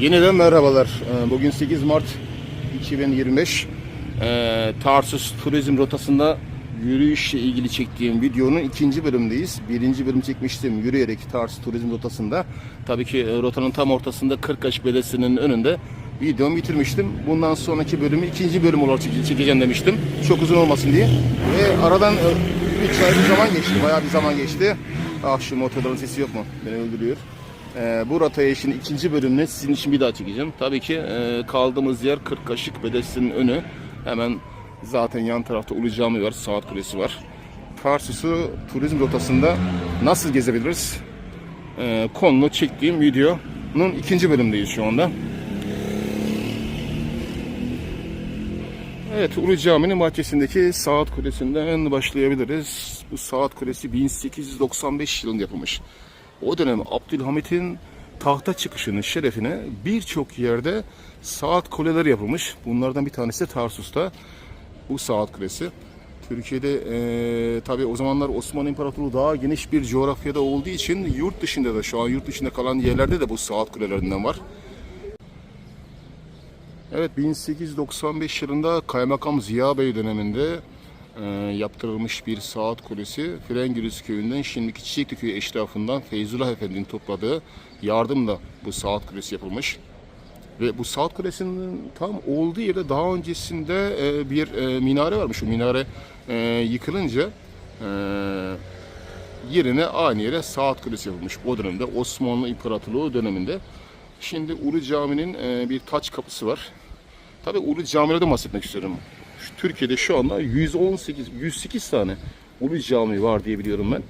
Yeniden merhabalar. Ee, Bugün 8 Mart 2025. Ee, Tarsus turizm rotasında yürüyüşle ilgili çektiğim videonun ikinci bölümündeyiz. Birinci bölüm çekmiştim yürüyerek Tarsus turizm rotasında. Tabii ki e, rotanın tam ortasında Kırkaç Belediyesi'nin önünde videomu bitirmiştim. Bundan sonraki bölümü ikinci bölüm olarak çeke- çekeceğim demiştim. Çok uzun olmasın diye. Ve aradan 3 ay bir zaman geçti. Bayağı bir zaman geçti. Ah şu motorların sesi yok mu? Beni öldürüyor. Ee, bu rotaya işin ikinci bölümünü sizin için bir daha çekeceğim. Tabii ki e, kaldığımız yer Kırkaşık Belediyesi'nin önü. Hemen zaten yan tarafta Ulu Cami var, Saat Kulesi var. Tarsus'u turizm rotasında nasıl gezebiliriz? Ee, konulu çektiğim videonun ikinci bölümündeyiz şu anda. Evet, Ulu Cami'nin bahçesindeki Saat Kulesi'nden başlayabiliriz. Bu Saat Kulesi 1895 yılında yapılmış. O dönem Abdülhamit'in tahta çıkışının şerefine birçok yerde saat kuleleri yapılmış. Bunlardan bir tanesi de Tarsus'ta bu saat kulesi. Türkiye'de eee tabi o zamanlar Osmanlı İmparatorluğu daha geniş bir coğrafyada olduğu için yurt dışında da şu an yurt dışında kalan yerlerde de bu saat kulelerinden var. Evet 1895 yılında Kaymakam Ziya Bey döneminde e, yaptırılmış bir saat kulesi Frengülüs köyünden şimdiki Çiçekli köyü eşrafından Feyzullah Efendi'nin topladığı yardımla bu saat kulesi yapılmış. Ve bu saat kulesinin tam olduğu yerde daha öncesinde e, bir e, minare varmış. O minare e, yıkılınca e, yerine aynı yere saat kulesi yapılmış. O dönemde Osmanlı İmparatorluğu döneminde. Şimdi Ulu Cami'nin e, bir taç kapısı var. Tabii Ulu Cami'lerden bahsetmek istiyorum. Türkiye'de şu anda 118, 108 tane Ulu Cami var diye biliyorum ben.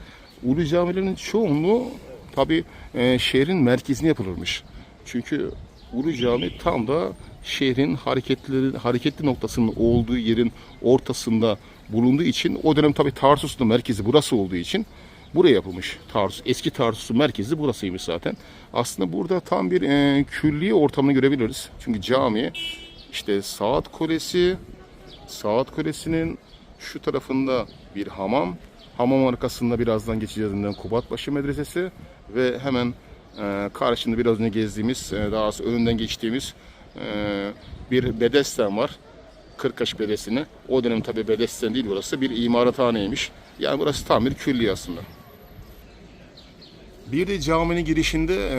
Ulu Camilerin çoğunluğu tabii e, şehrin merkezine yapılırmış. Çünkü Ulu Cami tam da şehrin hareketleri, hareketli noktasının olduğu yerin ortasında bulunduğu için o dönem tabii Tarsus'un merkezi burası olduğu için buraya yapılmış. Tarsus, eski Tarsus'un merkezi burasıymış zaten. Aslında burada tam bir e, külliye ortamını görebiliriz. Çünkü cami işte saat kulesi, saat kulesinin şu tarafında bir hamam, hamam arkasında birazdan geçeceğiz Kubatbaşı Medresesi ve hemen e, karşında biraz önce gezdiğimiz, e, daha sonra önünden geçtiğimiz e, bir bedesten var. Kırkaç Bedesi'ni. O dönem tabi Bedesten değil burası. Bir imarathaneymiş. Yani burası tam bir külliye aslında. Bir de caminin girişinde e,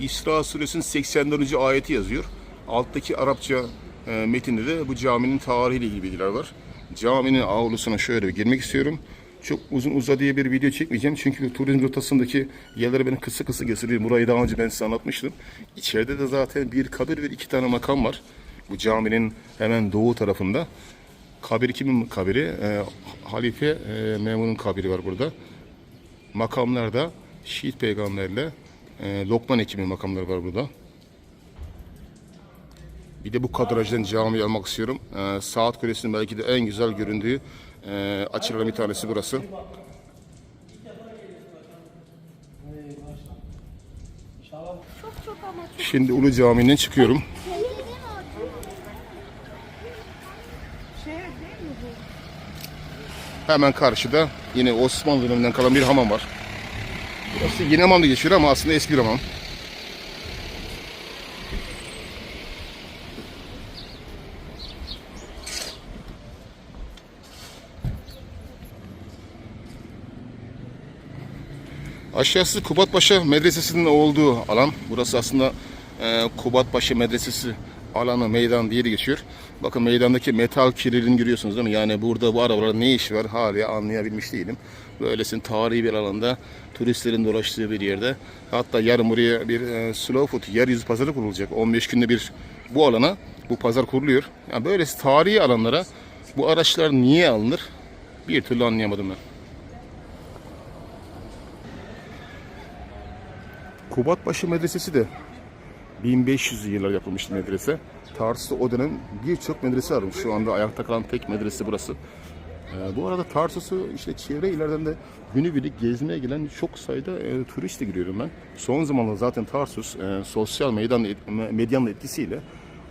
İsra suresinin 84. ayeti yazıyor. Alttaki Arapça metinde de bu caminin tarihiyle ilgili bilgiler var. Caminin avlusuna şöyle bir girmek istiyorum. Çok uzun uzadıya bir video çekmeyeceğim çünkü turizm rotasındaki yerleri ben kısa kısa göstereyim. Burayı daha önce ben size anlatmıştım. İçeride de zaten bir kabir ve iki tane makam var. Bu caminin hemen doğu tarafında. Kabir kimin kabiri? E, Halife e, Memun'un kabiri var burada makamlarda Şiit peygamberle e, Lokman ekibinin makamları var burada. Bir de bu kadrajdan cami almak istiyorum. E, Saat Kulesi'nin belki de en güzel göründüğü e, açılardan bir tanesi burası. Şimdi Ulu Camii'nden çıkıyorum. Hemen karşıda yine Osmanlı döneminden kalan bir hamam var. Burası yeni hamam diye geçiyor ama aslında eski bir hamam. Aşağısı Kubatpaşa Medresesi'nin olduğu alan. Burası aslında e, Kubatpaşa Medresesi alanı, meydan diye de geçiyor. Bakın meydandaki metal kirilini görüyorsunuz değil mi? Yani burada bu arabaların ne işi var hala anlayabilmiş değilim. Böylesin tarihi bir alanda, turistlerin dolaştığı bir yerde. Hatta yarın buraya bir e, slow food, yeryüzü pazarı kurulacak. 15 günde bir bu alana bu pazar kuruluyor. Yani böylesi tarihi alanlara bu araçlar niye alınır? Bir türlü anlayamadım ben. Kubatbaşı Medresesi de 1500 yıllar yapılmış medrese. Tarsus'ta o dönem birçok medrese var. Şu anda ayakta kalan tek medrese burası. Ee, bu arada Tarsus'u işte çevre illerden de günübirlik gezmeye gelen çok sayıda e, turist de görüyorum ben. Son zamanlarda zaten Tarsus e, sosyal meydan medyanın etkisiyle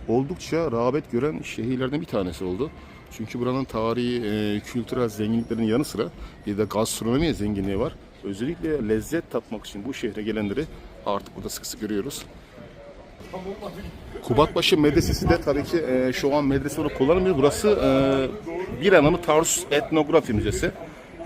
oldukça rağbet gören şehirlerden bir tanesi oldu. Çünkü buranın tarihi, e, kültürel zenginliklerinin yanı sıra bir de gastronomi zenginliği var. Özellikle lezzet tatmak için bu şehre gelenleri artık burada sık sık görüyoruz. Kubatbaşı Medresesi de tabii ki e, şu an medrese olarak kullanılmıyor. Burası e, bir anlamı Tarsus Etnografi Müzesi.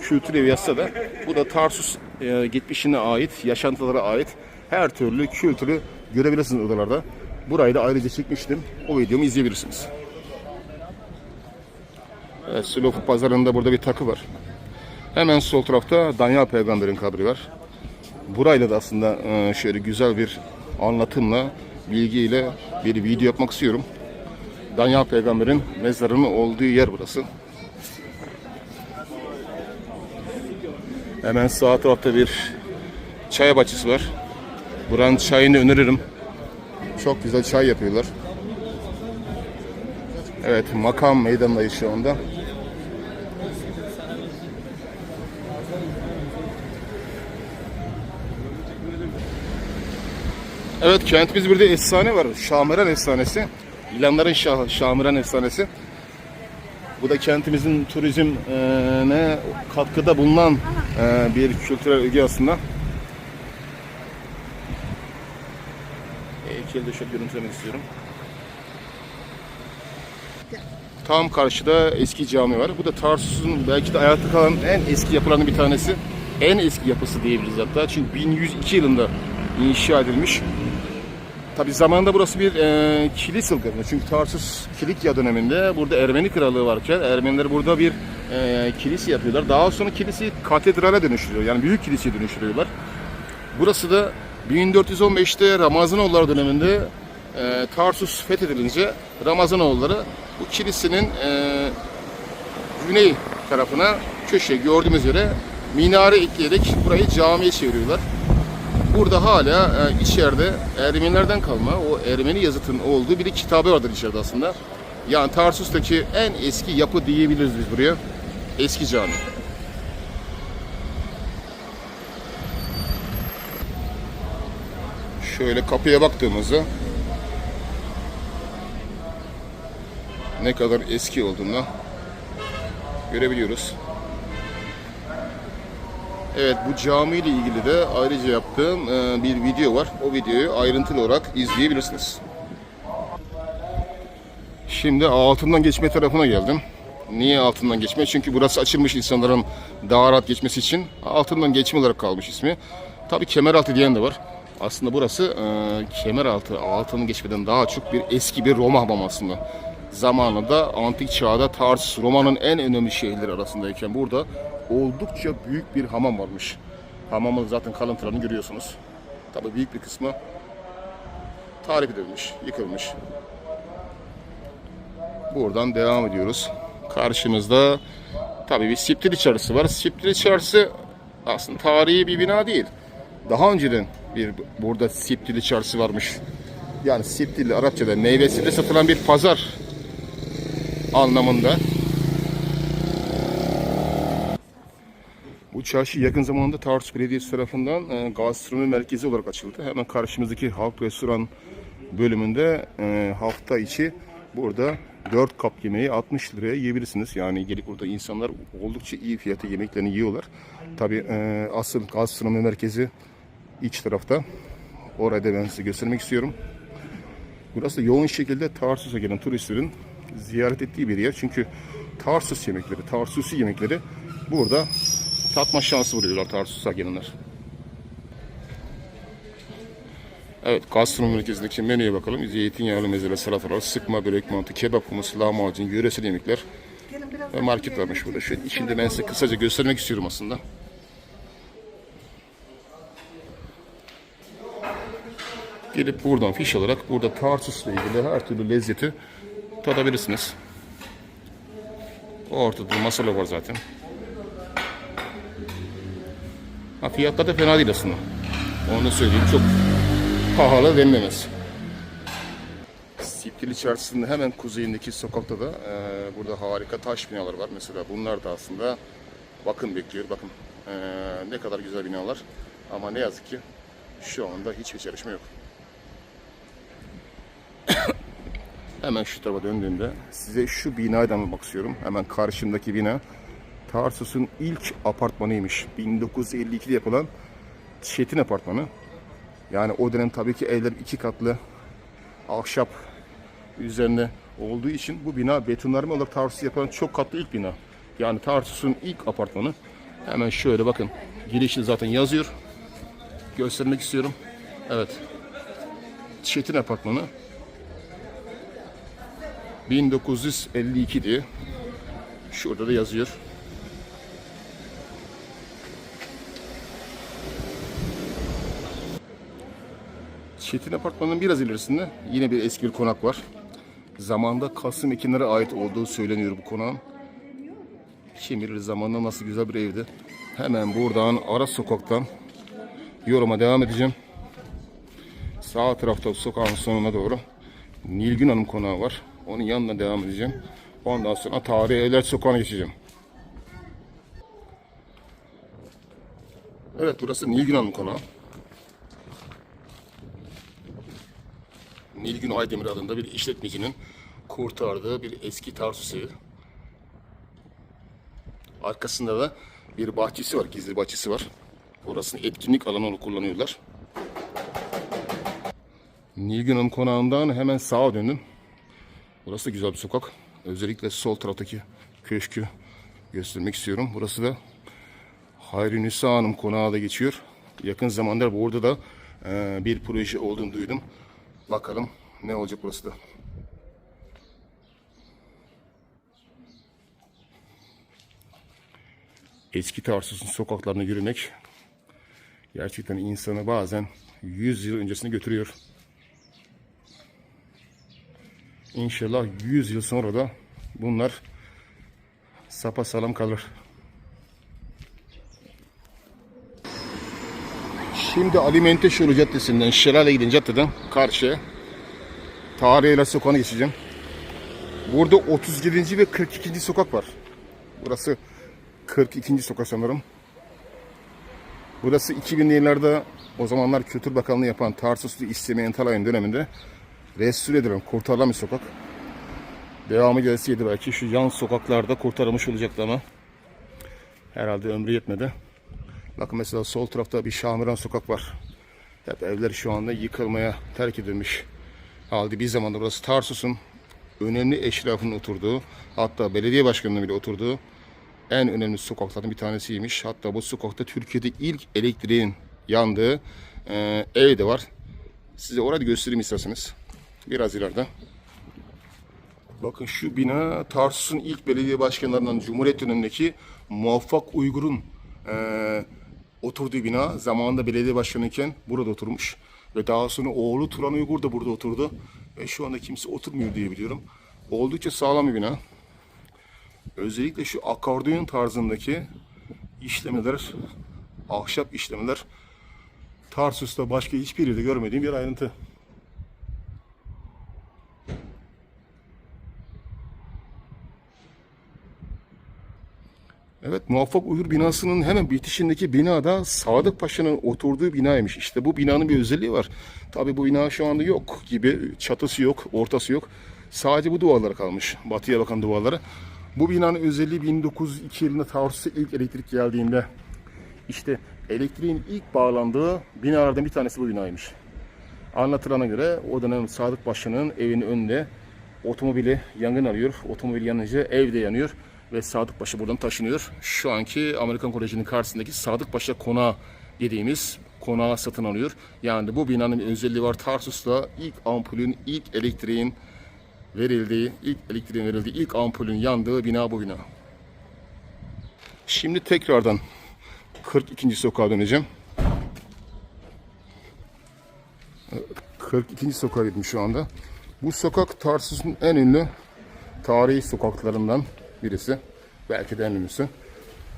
Kültür evi yazsa da bu da Tarsus e, geçmişine ait, yaşantılara ait her türlü kültürü görebilirsiniz odalarda. Burayı da ayrıca çekmiştim. O videomu izleyebilirsiniz. Evet, Slow pazarında burada bir takı var. Hemen sol tarafta Danyal Peygamber'in kabri var. Burayla da aslında e, şöyle güzel bir anlatımla, bilgiyle bir video yapmak istiyorum. Danyal Peygamber'in mezarının olduğu yer burası. Hemen sağ tarafta bir çay bahçesi var. Buranın çayını öneririm. Çok güzel çay yapıyorlar. Evet, makam meydanındayız şu anda. Evet kentimiz bir de efsane var. Şamiran efsanesi. İlanların Şah, Şamiran efsanesi. Bu da kentimizin turizmine katkıda bulunan e, bir kültürel öge aslında. Heykeli de şöyle görüntülemek istiyorum. Tam karşıda eski cami var. Bu da Tarsus'un belki de ayakta kalan en eski yapılarının bir tanesi. En eski yapısı diyebiliriz hatta. Çünkü 1102 yılında inşa edilmiş. Tabi zamanında burası bir e, kilis ılgını. Çünkü Tarsus Kilikya döneminde burada Ermeni krallığı varken Ermeniler burada bir e, kilise yapıyorlar. Daha sonra kilisi katedrale dönüştürüyor. Yani büyük kiliseye dönüştürüyorlar. Burası da 1415'te Ramazanoğulları döneminde e, Tarsus fethedilince Ramazanoğulları bu kilisenin e, güney tarafına köşe gördüğümüz yere minare ekleyerek burayı camiye çeviriyorlar. Burada hala e, içeride Ermenilerden kalma o Ermeni yazıtın olduğu bir de kitabı vardır içeride aslında. Yani Tarsus'taki en eski yapı diyebiliriz biz buraya. Eski cami. Şöyle kapıya baktığımızda ne kadar eski olduğunu görebiliyoruz. Evet bu cami ile ilgili de ayrıca yaptığım e, bir video var. O videoyu ayrıntılı olarak izleyebilirsiniz. Şimdi altından geçme tarafına geldim. Niye altından geçme? Çünkü burası açılmış insanların daha rahat geçmesi için. Altından geçme olarak kalmış ismi. Tabi kemeraltı diyen de var. Aslında burası e, kemeraltı, altının geçmeden daha çok bir eski bir Roma hamamı aslında. Zamanında antik çağda Tarsus Roma'nın en önemli şehirleri arasındayken burada oldukça büyük bir hamam varmış. Hamamın zaten kalıntılarını görüyorsunuz. Tabi büyük bir kısmı tarif edilmiş, yıkılmış. Buradan devam ediyoruz. Karşımızda tabii bir Siptili Çarşısı var. Siptili Çarşısı aslında tarihi bir bina değil. Daha önceden bir burada Siptili Çarşısı varmış. Yani Siptili Arapçada meyvesiyle satılan bir pazar anlamında. Bu çarşı yakın zamanda Tarsus Belediyesi tarafından e, gastronomi merkezi olarak açıldı. Hemen karşımızdaki halk restoran bölümünde e, hafta içi burada 4 kap yemeği 60 liraya yiyebilirsiniz. Yani gelip burada insanlar oldukça iyi fiyatı yemeklerini yiyorlar. Tabi e, asıl gastronomi merkezi iç tarafta. Orada ben size göstermek istiyorum. Burası da yoğun şekilde Tarsus'a gelen turistlerin ziyaret ettiği bir yer. Çünkü Tarsus yemekleri, Tarsusi yemekleri burada tatma şansı buluyorlar Tarsus'a gelenler. Evet, gastronomi merkezindeki menüye bakalım. Zeytinyağlı mezele, salatalar, sıkma, börek, mantı, kebap, humus, lahmacun, yöresel yemekler ve market varmış burada. Şöyle içinde ben size kısaca göstermek istiyorum aslında. Gelip buradan fiş alarak burada Tarsus'la ilgili her türlü lezzeti tadabilirsiniz. Ortada masala var zaten. Ha, fiyatlar da fena değil aslında. Onu söyleyeyim. Çok pahalı denilemez. Siptili Çarşısı'nın hemen kuzeyindeki sokakta da e, burada harika taş binalar var. Mesela bunlar da aslında bakım bekliyor. Bakın e, ne kadar güzel binalar. Ama ne yazık ki şu anda hiçbir çalışma yok. Hemen şu tarafa döndüğümde size şu binayı anlatmak istiyorum. Hemen karşımdaki bina Tarsus'un ilk apartmanıymış. 1952'de yapılan Çetin Apartmanı. Yani o dönem tabii ki evler iki katlı ahşap üzerine olduğu için bu bina betonarme olarak Tarsus yapan çok katlı ilk bina. Yani Tarsus'un ilk apartmanı. Hemen şöyle bakın. Girişi zaten yazıyor. Göstermek istiyorum. Evet. Çetin apartmanı. 1952 diye. Şurada da yazıyor. Çetin Apartmanı'nın biraz ilerisinde yine bir eski bir konak var. Zamanda Kasım Ekinlere ait olduğu söyleniyor bu konağın. Kim bilir zamanında nasıl güzel bir evdi. Hemen buradan ara sokaktan yoruma devam edeceğim. Sağ tarafta sokağın sonuna doğru Nilgün Hanım konağı var. Onun yanına devam edeceğim. Ondan sonra Tarihi Evler Sokağı'na geçeceğim. Evet burası Nilgün Hanım konağı. Nilgün Aydemir adında bir işletmecinin kurtardığı bir eski Tarsus evi. Arkasında da bir bahçesi var, gizli bahçesi var. Orasını etkinlik alanı kullanıyorlar. Nilgün Hanım konağından hemen sağa döndüm. Burası da güzel bir sokak. Özellikle sol taraftaki köşkü göstermek istiyorum. Burası da Hayri Nisa Hanım konağı da geçiyor. Yakın zamanda burada da e, bir proje olduğunu duydum. Bakalım ne olacak burası da. Eski Tarsus'un sokaklarını yürümek gerçekten insanı bazen 100 yıl öncesine götürüyor. İnşallah 100 yıl sonra da bunlar sapasağlam kalır. Şimdi Ali Menteşoğlu Caddesi'nden Şelale giden caddeden karşıya Tarihi Sokağı'na geçeceğim. Burada 37. ve 42. sokak var. Burası 42. sokak sanırım. Burası 2000'li yıllarda o zamanlar Kültür Bakanlığı yapan Tarsuslu İstemeyen Talay'ın döneminde restore edilen kurtarılan bir sokak. Devamı gelseydi belki şu yan sokaklarda kurtarılmış olacaktı ama herhalde ömrü yetmedi. Bakın mesela sol tarafta bir Şamiran sokak var. Hep evler şu anda yıkılmaya terk edilmiş. Halde bir zamanda burası Tarsus'un önemli eşrafının oturduğu, hatta belediye başkanının bile oturduğu en önemli sokaklardan bir tanesiymiş. Hatta bu sokakta Türkiye'de ilk elektriğin yandığı e, ev de var. Size orayı göstereyim isterseniz. Biraz ileride. Bakın şu bina Tarsus'un ilk belediye başkanlarından Cumhuriyet dönemindeki Muvaffak Uygur'un e, oturduğu bina. Zamanında belediye başkanıyken burada oturmuş. Ve daha sonra oğlu Turan Uygur da burada oturdu. Ve şu anda kimse oturmuyor diye biliyorum. Oldukça sağlam bir bina. Özellikle şu akordeon tarzındaki işlemeler, ahşap işlemeler Tarsus'ta başka hiçbir yerde görmediğim bir ayrıntı. Evet, Muvaffak Uygur binasının hemen bitişindeki binada Sadık Paşa'nın oturduğu binaymış. İşte bu binanın bir özelliği var. Tabii bu bina şu anda yok gibi. Çatısı yok, ortası yok. Sadece bu duvarlar kalmış. Batıya bakan duvarları. Bu binanın özelliği 1902 yılında Tarsus'a ilk elektrik geldiğinde işte elektriğin ilk bağlandığı binalardan bir tanesi bu binaymış. Anlatılana göre o dönem Sadık Paşa'nın evinin önünde otomobili yangın alıyor. Otomobil yanınca ev de yanıyor ve Sadık Paşa buradan taşınıyor. Şu anki Amerikan Koleji'nin karşısındaki Sadık Paşa Konağı dediğimiz konağı satın alıyor. Yani bu binanın bir özelliği var. Tarsus'ta ilk ampulün, ilk elektriğin verildiği, ilk elektriğin verildiği, ilk ampulün yandığı bina bu bina. Şimdi tekrardan 42. sokağa döneceğim. 42. sokağa gittim şu anda. Bu sokak Tarsus'un en ünlü tarihi sokaklarından birisi. Belki de en ünlüsü.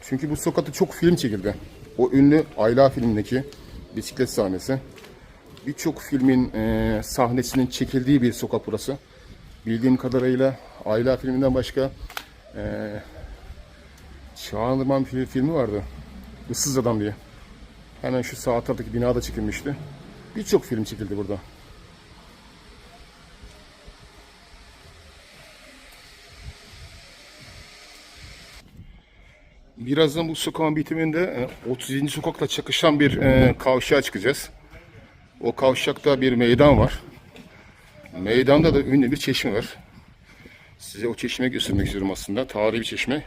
Çünkü bu sokakta çok film çekildi. O ünlü Ayla filmindeki bisiklet sahnesi. Birçok filmin e, sahnesinin çekildiği bir sokak burası. Bildiğim kadarıyla Ayla filminden başka e, Çağan filmi vardı. Issız Adam diye. Hemen şu sağ taraftaki binada çekilmişti. Birçok film çekildi burada. Birazdan bu sokağın bitiminde e, 37. sokakla çakışan bir e, kavşağa çıkacağız. O kavşakta bir meydan var. Meydanda da ünlü bir çeşme var. Size o çeşmeyi göstermek istiyorum aslında. Tarihi bir çeşme.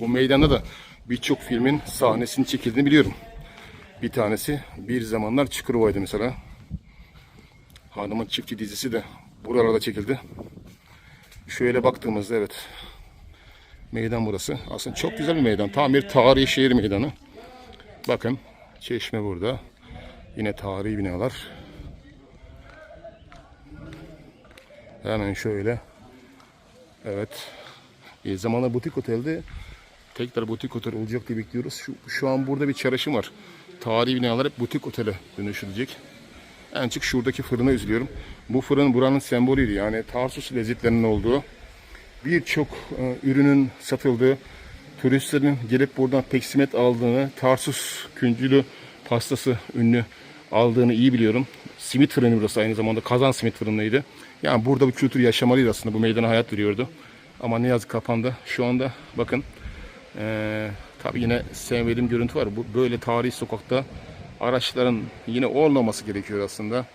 Bu meydanda da birçok filmin sahnesinin çekildiğini biliyorum. Bir tanesi bir zamanlar Çukurova'ydı mesela. Hanımın Çiftçi dizisi de buralarda çekildi. Şöyle baktığımızda evet meydan burası. Aslında çok güzel bir meydan. Tam bir tarihi şehir meydanı. Bakın çeşme burada. Yine tarihi binalar. Hemen şöyle. Evet. Bir zamanla butik otelde tekrar butik otel olacak diye bekliyoruz. Şu, şu an burada bir çarşım var. Tarihi binalar hep butik otele dönüştürecek. En çok şuradaki fırına üzülüyorum. Bu fırın buranın sembolüydü. Yani Tarsus lezzetlerinin olduğu, birçok e, ürünün satıldığı, turistlerin gelip buradan peksimet aldığını, Tarsus küncülü pastası ünlü aldığını iyi biliyorum. Simit fırını burası aynı zamanda kazan simit fırınıydı. Yani burada bu kültür yaşamalıydı aslında. Bu meydana hayat veriyordu. Ama ne yazık kapandı. Şu anda bakın ee, tabii yine sevmediğim görüntü var. Bu böyle tarihi sokakta araçların yine olmaması gerekiyor aslında.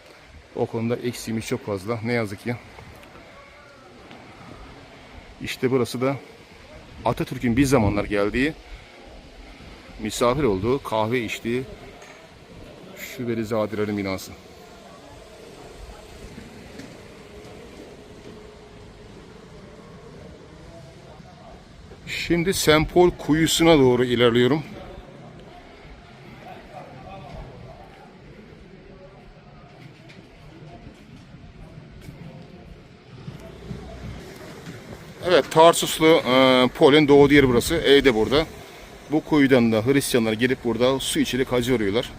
O konuda eksiğimiz çok fazla. Ne yazık ki. İşte burası da Atatürk'ün bir zamanlar geldiği, misafir olduğu, kahve içtiği Şubeli Zadilerin binası. Şimdi Sempol kuyusuna doğru ilerliyorum. Evet, Tarsuslu e, Pol'ün doğduğu yer burası. Ev de burada. Bu kuyudan da Hristiyanlar gelip burada su içerek hacı arıyorlar.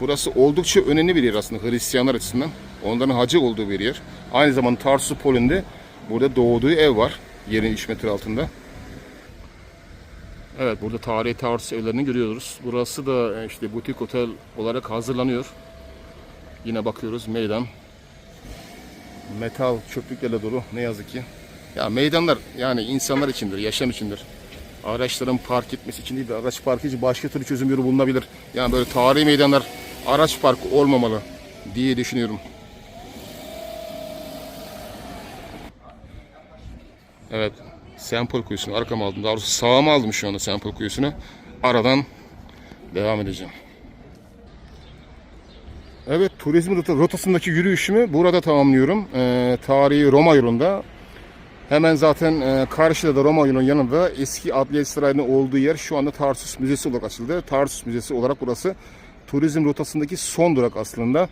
Burası oldukça önemli bir yer aslında Hristiyanlar açısından. Onların hacı olduğu bir yer. Aynı zamanda Tarsus Pol'ün burada doğduğu ev var. Yerin 3 metre altında. Evet burada tarihi Tarsus evlerini görüyoruz. Burası da e, işte butik otel olarak hazırlanıyor. Yine bakıyoruz meydan. Metal çöplüklerle dolu ne yazık ki. Ya meydanlar yani insanlar içindir, yaşam içindir. Araçların park etmesi için değil de araç parkı için başka türlü çözüm yolu bulunabilir. Yani böyle tarihi meydanlar araç parkı olmamalı diye düşünüyorum. Evet. Sample kuyusunu arkama aldım. Daha doğrusu sağıma aldım şu anda sample kuyusunu. Aradan devam edeceğim. Evet, turizm rota- rotasındaki yürüyüşümü burada tamamlıyorum. Ee, tarihi Roma yolunda. Hemen zaten e, karşıda da Roma yolunun yanında eski Adliye Sarayı'nın olduğu yer şu anda Tarsus Müzesi olarak açıldı. Tarsus Müzesi olarak burası turizm rotasındaki son durak aslında.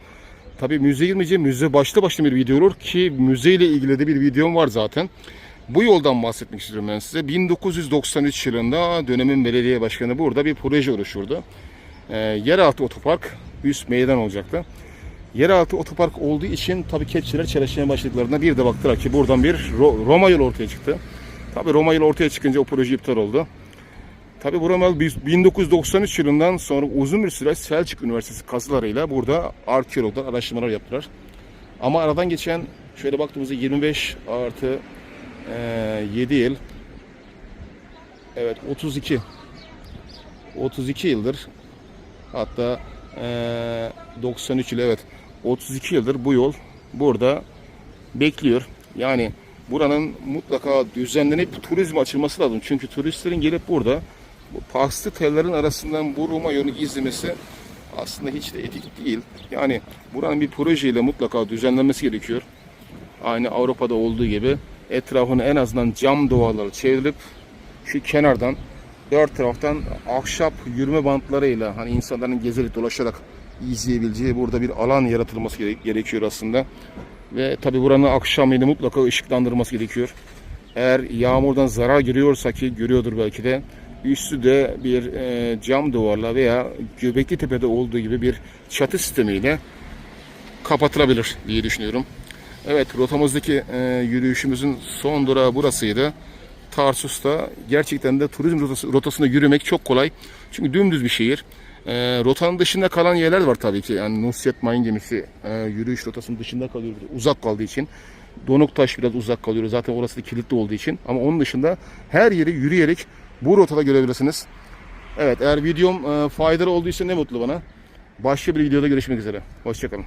Tabii müze girmeyeceğim. Müze başta başına bir video olur ki müzeyle ilgili de bir videom var zaten. Bu yoldan bahsetmek istiyorum ben size. 1993 yılında dönemin belediye başkanı burada bir proje oluşturdu. E, yeraltı otopark üst meydan olacaktı. Yeraltı otopark olduğu için tabii kepçeler çalışmaya başladıklarında bir de baktılar ki buradan bir Ro- Roma yolu ortaya çıktı. Tabii Roma yolu ortaya çıkınca o proje iptal oldu. Tabii Roma yolu biz- 1993 yılından sonra uzun bir süre Selçuk Üniversitesi kazılarıyla burada arkeologlar araştırmalar yaptılar. Ama aradan geçen şöyle baktığımızda 25 artı eee 7 yıl evet 32 32 yıldır hatta eee 93 yıl evet 32 yıldır bu yol burada bekliyor. Yani buranın mutlaka düzenlenip turizm açılması lazım. Çünkü turistlerin gelip burada bu paslı tellerin arasından bu Roma yolu izlemesi aslında hiç de etik değil. Yani buranın bir projeyle mutlaka düzenlenmesi gerekiyor. Aynı Avrupa'da olduğu gibi etrafını en azından cam duvarları çevrilip şu kenardan dört taraftan ahşap yürüme bantlarıyla hani insanların gezerek dolaşarak izleyebileceği burada bir alan yaratılması gere- gerekiyor aslında. Ve tabi buranın akşamleyin mutlaka ışıklandırılması gerekiyor. Eğer yağmurdan zarar görüyorsa ki görüyordur belki de üstü de bir e, cam duvarla veya Göbekli Tepe'de olduğu gibi bir çatı sistemiyle kapatılabilir diye düşünüyorum. Evet rotamızdaki e, yürüyüşümüzün son durağı burasıydı. Tarsus'ta gerçekten de turizm rotası, rotasında yürümek çok kolay. Çünkü dümdüz bir şehir. E, rotanın dışında kalan yerler var tabii ki. Yani Nusret Mayın gemisi e, yürüyüş rotasının dışında kalıyor. Uzak kaldığı için. Donuktaş biraz uzak kalıyor. Zaten orası da kilitli olduğu için. Ama onun dışında her yeri yürüyerek bu rotada görebilirsiniz. Evet eğer videom e, faydalı olduysa ne mutlu bana. Başka bir videoda görüşmek üzere. Hoşçakalın.